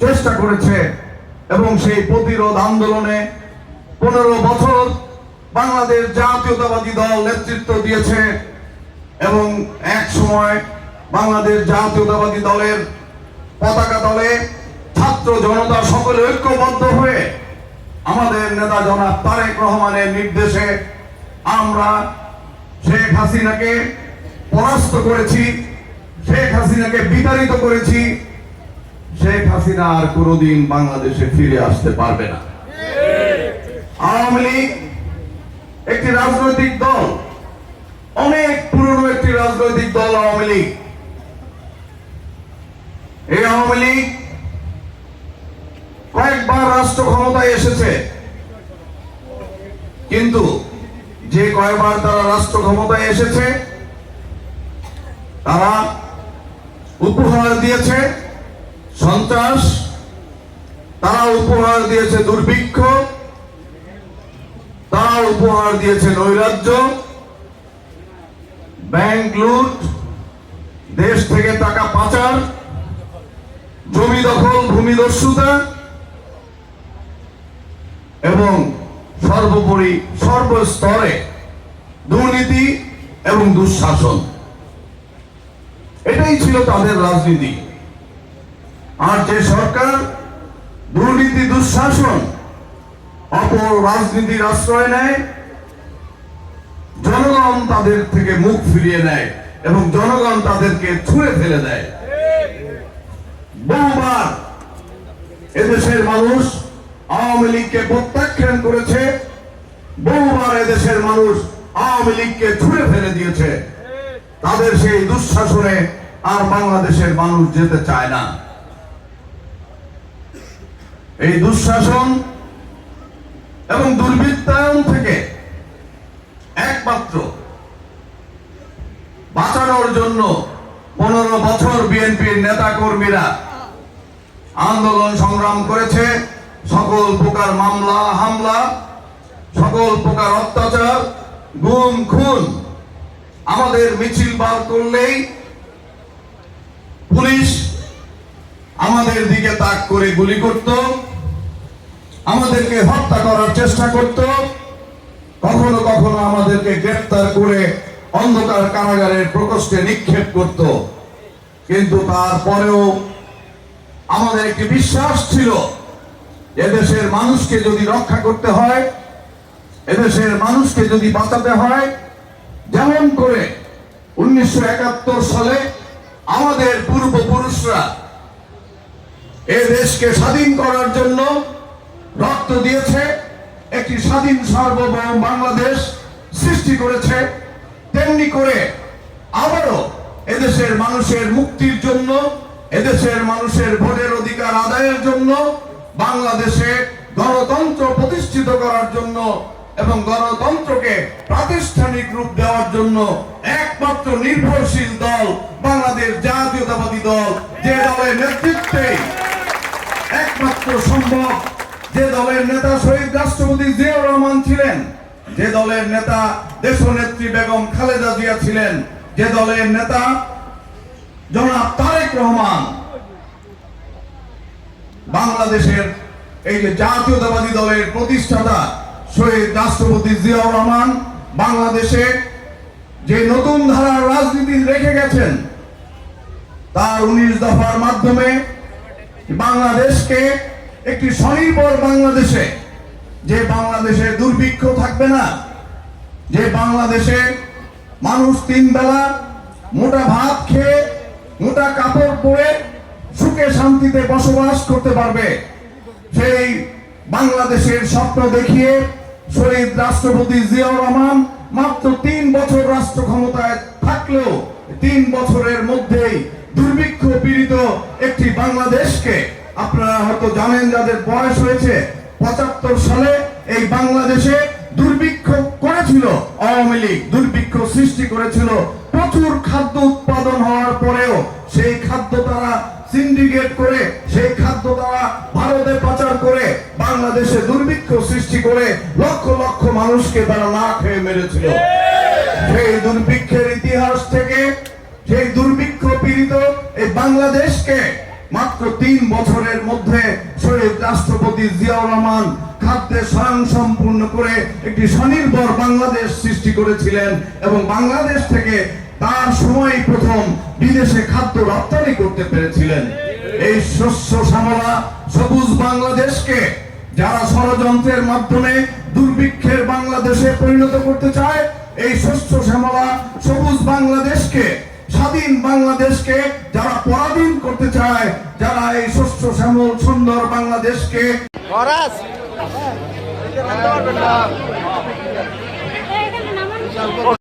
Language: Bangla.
চেষ্টা করেছে এবং সেই প্রতিরোধ আন্দোলনে পনেরো বছর বাংলাদেশ জাতীয়তাবাদী দল নেতৃত্ব দিয়েছে এবং এক সময় বাংলাদেশ জাতীয়তাবাদী দলের পতাকা দলে ছাত্র জনতা সকলে ঐক্যবদ্ধ হয়ে আমাদের নেতা জনাব তারেক রহমানের নির্দেশে আমরা শেখ হাসিনাকে পরাস্ত করেছি, শেখ হাসিনাকে বিতাড়িত করেছি। শেখ হাসিনা আর কোনোদিন বাংলাদেশে ফিরে আসতে পারবে না। আওয়ামী লীগ একটি রাজনৈতিক দল, অনেক পুরনো একটি রাজনৈতিক দল আওয়ামী লীগ। এই আওয়ামী লীগ কয়েকবার রাষ্ট্র ক্ষমতায় এসেছে, কিন্তু যে কয়বার তারা রাষ্ট্র ক্ষমতায় এসেছে, তারা উপহার দিয়েছে সন্ত্রাস, তারা উপহার দিয়েছে দুর্ভিক্ষ, তারা উপহার দিয়েছে নৈরাজ্য, ব্যাংক লুট, দেশ থেকে টাকা পাচার, জমি দখল, ভূমি দস্যুতা এবং সর্বোপরি সর্বস্তরে দুর্নীতি এবং দুঃশাসন। এটাই ছিল তাদের রাজনীতি। আর যে সরকার দুর্নীতি, দুঃশাসন, অপর রাজনীতির আশ্রয় নেয়, জনগণ তাদের থেকে মুখ ফিরিয়ে নেয় এবং জনগণ তাদেরকে ছুঁড়ে ফেলে দেয়। বহুবার এদেশের মানুষ আওয়ামী লীগকে প্রত্যাখ্যান করেছে। বহুবার এদেশের মানুষ আওয়ামী লীগকে ছুঁড়ে ফেলে দিয়েছে। তাদের সেই দুঃশাসনে আর বাংলাদেশের মানুষ যেতে চায় না। এই দুঃশাসন এবং দুর্বৃত্তায়ন থেকে একমাত্র বাঁচানোর জন্য পনেরো বছর বিএনপির নেতা কর্মীরা আন্দোলন সংগ্রাম করেছে। সকল প্রকার মামলা, হামলা, সকল প্রকার অত্যাচার, গুম, খুন আমাদের মিছিল বার করলেই পুলিশ আমাদের দিকে তাক করে গুলি করত, আমাদেরকে হত্যা করার চেষ্টা করত, কখনো কখনো আমাদেরকে গ্রেফতার করে অন্ধকার কারাগারের প্রকোষ্ঠে নিক্ষেপ করত। কিন্তু তারপরেও আমাদের একটি বিশ্বাস ছিল এদেশের মানুষকে যদি রক্ষা করতে হয়, এদেশের মানুষকে যদি বাঁচাতে হয়, যেমন করে উনিশশো একাত্তর সালে আমাদের পূর্বপুরুষরা এ দেশকে স্বাধীন করার জন্য রক্ত দিয়েছে, একটি স্বাধীন সার্বভৌম বাংলাদেশ সৃষ্টি করেছে, তেমনি করে আবারও এদেশের মানুষের মুক্তির জন্য, এদেশের মানুষের ভোটের অধিকার আদায়ের জন্য বাংলাদেশে গণতন্ত্র প্রতিষ্ঠিত করার জন্য এবং গণতন্ত্রকে প্রাতিষ্ঠানিক রূপ দেওয়ার জন্য একমাত্র নির্ভরশীল দল বাংলাদেশ জাতীয়তাবাদী দল যে দলের নেতৃত্বে একমাত্র সম্ভব। যে দলের নেতা শহীদ রাষ্ট্রপতি জিয়াউর রহমান ছিলেন, যে দলের নেতা দেশনেত্রী বেগম খালেদা জিয়া ছিলেন, যে দলের নেতা জনাব তারেক রহমান বাংলাদেশের এই যে জাতীয়তাবাদী দলের প্রতিষ্ঠাতা শহীদ রাষ্ট্রপতি জিয়াউর রহমান বাংলাদেশে যে নতুন ধারার রাজনীতি রেখে গেছেন, তার উনিশ দফার মাধ্যমে বাংলাদেশকে একটি স্বনির্ভর বাংলাদেশে, যে বাংলাদেশে দুর্ভিক্ষ থাকবে না, যে বাংলাদেশে মানুষ তিন বেলা মোটা ভাত খেয়ে মোটা কাপড় পরে সুখে শান্তিতে বসবাস করতে পারবে। সেই বাংলাদেশের স্বপ্ন দেখিয়ে শহীদ রাষ্ট্রপতি জিয়াউর রহমান মাত্র তিন বছর রাষ্ট্র ক্ষমতায় থাকলেও তিন বছরের মধ্যেই দুর্ভিক্ষ পীড়িত একটি বাংলাদেশকে, আপনারা হয়তো জানেন যাদের বয়স হয়েছে, পঁচাত্তর সালে এই বাংলাদেশে দুর্ভিক্ষ করেছিল, আওয়ামী লীগ দুর্ভিক্ষ সৃষ্টি করেছিল প্রচুর খাদ্য উৎপাদন হওয়ার পরেও সেই খাদ্য তারা সিন্ডিকেট করে, সেই খাদ্য তারা ভারতে পাচার করে, বাংলাদেশে দুর্ভিক্ষ সৃষ্টি করে লক্ষ লক্ষ মানুষকে তারা না খেয়ে মেরেছিল। সেই দুর্ভিক্ষের ইতিহাস থেকে সেই দুর্ভিক্ষ পীড়িত এই বাংলাদেশকে মাত্র তিন বছরের মধ্যে শহীদ রাষ্ট্রপতি জিয়াউর রহমান খাদ্যে স্বয়ং সম্পূর্ণ করে একটি স্বনির্ভর বাংলাদেশ সৃষ্টি করেছিলেন এবং বাংলাদেশ থেকে তার সময় প্রথম বিদেশে খাদ্য রপ্তানি করতে পেরেছিলেন। এই শস্য শ্যামলা সবুজ বাংলাদেশকে যারা ষড়যন্ত্রের মাধ্যমে দুর্ভিক্ষের বাংলাদেশে পরিণত করতে চায় এই শস্য শ্যামলা সবুজ বাংলাদেশকে স্বাধীন বাংলাদেশকে যারা পরাধীন করতে চায় যারা এই শস্য শ্যামল সুন্দর বাংলাদেশকে